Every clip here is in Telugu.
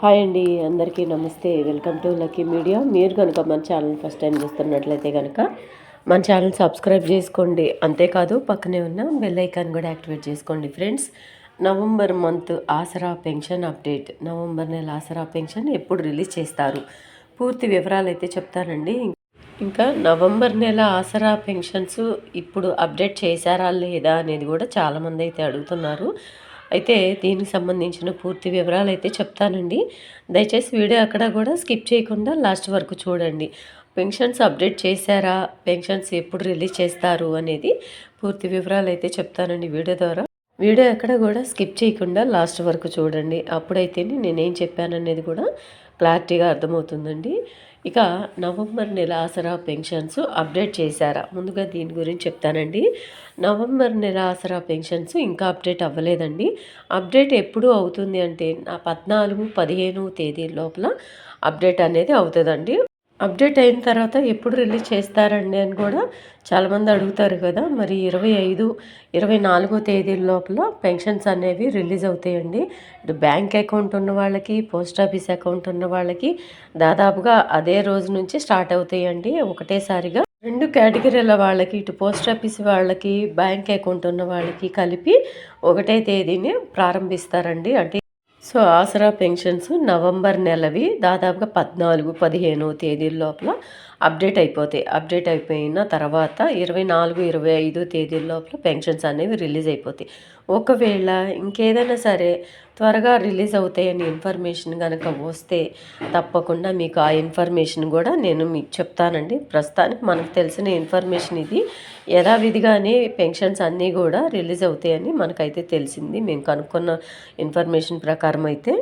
హాయ్ అండి అందరికీ నమస్తే. Welcome to lucky media. మీరు కనుక మన ఛానల్ ఫస్ట్ టైం చూస్తున్నట్లయితే కనుక మన ఛానల్ సబ్స్క్రైబ్ చేసుకోండి. అంతేకాదు పక్కనే ఉన్న బెల్ ఐకాన్ కూడా యాక్టివేట్ చేసుకోండి friends. November month Aasara pension update. November నెల ఆసరా పెన్షన్ ఎప్పుడు రిలీజ్ చేస్తారు? పూర్తి వివరాలు అయితే చెప్తానండి. ఇంకా నవంబర్ నెల ఆసరా పెన్షన్స్ ఇప్పుడు అప్డేట్ చేశారా లేదా అనేది కూడా చాలామంది అయితే అడుగుతున్నారు. అయితే దీనికి సంబంధించిన పూర్తి వివరాలు అయితే చెప్తానండి. దయచేసి వీడియో అక్కడ కూడా స్కిప్ చేయకుండా లాస్ట్ వరకు చూడండి. పెన్షన్స్ అప్డేట్ చేశారా? పెన్షన్స్ ఎప్పుడు రిలీజ్ చేస్తారు? అనేది పూర్తి వివరాలు అయితే చెప్తానండి వీడియో ద్వారా. వీడియో ఎక్కడ కూడా స్కిప్ చేయకుండా లాస్ట్ వరకు చూడండి. అప్పుడైతే నేనేం చెప్పాననేది కూడా క్లారిటీగా అర్థమవుతుందండి. ఇక నవంబర్ నెల ఆసరా పెన్షన్స్ అప్డేట్ చేశారా? ముందుగా దీని గురించి చెప్తానండి. నవంబర్ నెల ఆసరా పెన్షన్స్ ఇంకా అప్డేట్ అవ్వలేదండి. అప్డేట్ ఎప్పుడు అవుతుంది అంటే నా పద్నాలుగు పదిహేను తేదీ లోపల అప్డేట్ అనేది అవుతుందండి. అప్డేట్ అయిన తర్వాత ఎప్పుడు రిలీజ్ చేస్తారండి అని కూడా చాలామంది అడుగుతారు కదా. మరి ఇరవై ఐదు ఇరవై నాలుగో తేదీల లోపల పెన్షన్స్ అనేవి రిలీజ్ అవుతాయండి. ఇటు బ్యాంక్ అకౌంట్ ఉన్న వాళ్ళకి పోస్ట్ ఆఫీస్ అకౌంట్ ఉన్న వాళ్ళకి దాదాపుగా అదే రోజు నుంచి స్టార్ట్ అవుతాయండి ఒకటేసారిగా. రెండు కేటగిరీల వాళ్ళకి ఇటు పోస్ట్ ఆఫీస్ వాళ్ళకి బ్యాంక్ అకౌంట్ ఉన్న వాళ్ళకి కలిపి ఒకటే తేదీని ప్రారంభిస్తారండి. అంటే సో ఆసరా పెన్షన్స్ నవంబర్ నెలవి దాదాపుగా పద్నాలుగు పదిహేను తేదీల లోపల అప్డేట్ అయిపోతాయి. అప్డేట్ అయిపోయిన తర్వాత ఇరవై నాలుగు ఇరవై ఐదు తేదీల లోపల పెన్షన్స్ అనేవి రిలీజ్ అయిపోతాయి. ఒకవేళ ఇంకేదైనా సరే త్వరగా రిలీజ్ అవుతాయని ఇన్ఫర్మేషన్ కనుక వస్తే తప్పకుండా మీకు ఆ ఇన్ఫర్మేషన్ కూడా నేను మీకు చెప్తానండి. ప్రస్తుతానికి మనకు తెలిసిన ఇన్ఫర్మేషన్ ఇది. యథావిధిగానే పెన్షన్స్ అన్నీ కూడా రిలీజ్ అవుతాయని మనకైతే తెలిసింది. మేము కనుక్కున్న ఇన్ఫర్మేషన్ ప్రకారం అయితే.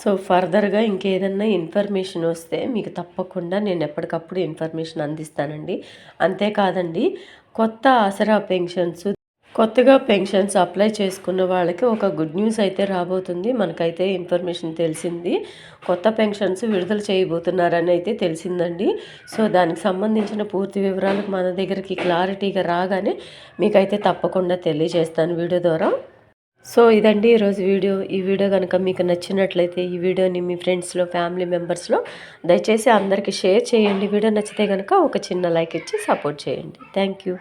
సో ఫర్దర్గా ఇంకేదన్నా ఇన్ఫర్మేషన్ వస్తే మీకు తప్పకుండా నేను ఎప్పటికప్పుడు ఇన్ఫర్మేషన్ అందిస్తానండి. అంతేకాదండి కొత్త ఆసరా పెన్షన్స్ కొత్తగా పెన్షన్స్ అప్లై చేసుకున్న వాళ్ళకి ఒక గుడ్ న్యూస్ అయితే రాబోతుంది. మనకైతే ఇన్ఫర్మేషన్ తెలిసింది. కొత్త పెన్షన్స్ విడుదల చేయబోతున్నారని అయితే తెలిసిందండి. సో దానికి సంబంధించిన పూర్తి వివరాలు మన దగ్గరికి క్లారిటీగా రాగానే మీకైతే తప్పకుండా తెలియజేస్తాను వీడియో ద్వారా. సో ఇదండి ఈరోజు వీడియో. ఈ వీడియో కనుక మీకు నచ్చినట్లయితే ఈ వీడియోని మీ ఫ్రెండ్స్లో ఫ్యామిలీ మెంబర్స్లో దయచేసి అందరికీ షేర్ చేయండి. వీడియో నచ్చితే కనుక ఒక చిన్న లైక్ ఇచ్చి సపోర్ట్ చేయండి. Thank you.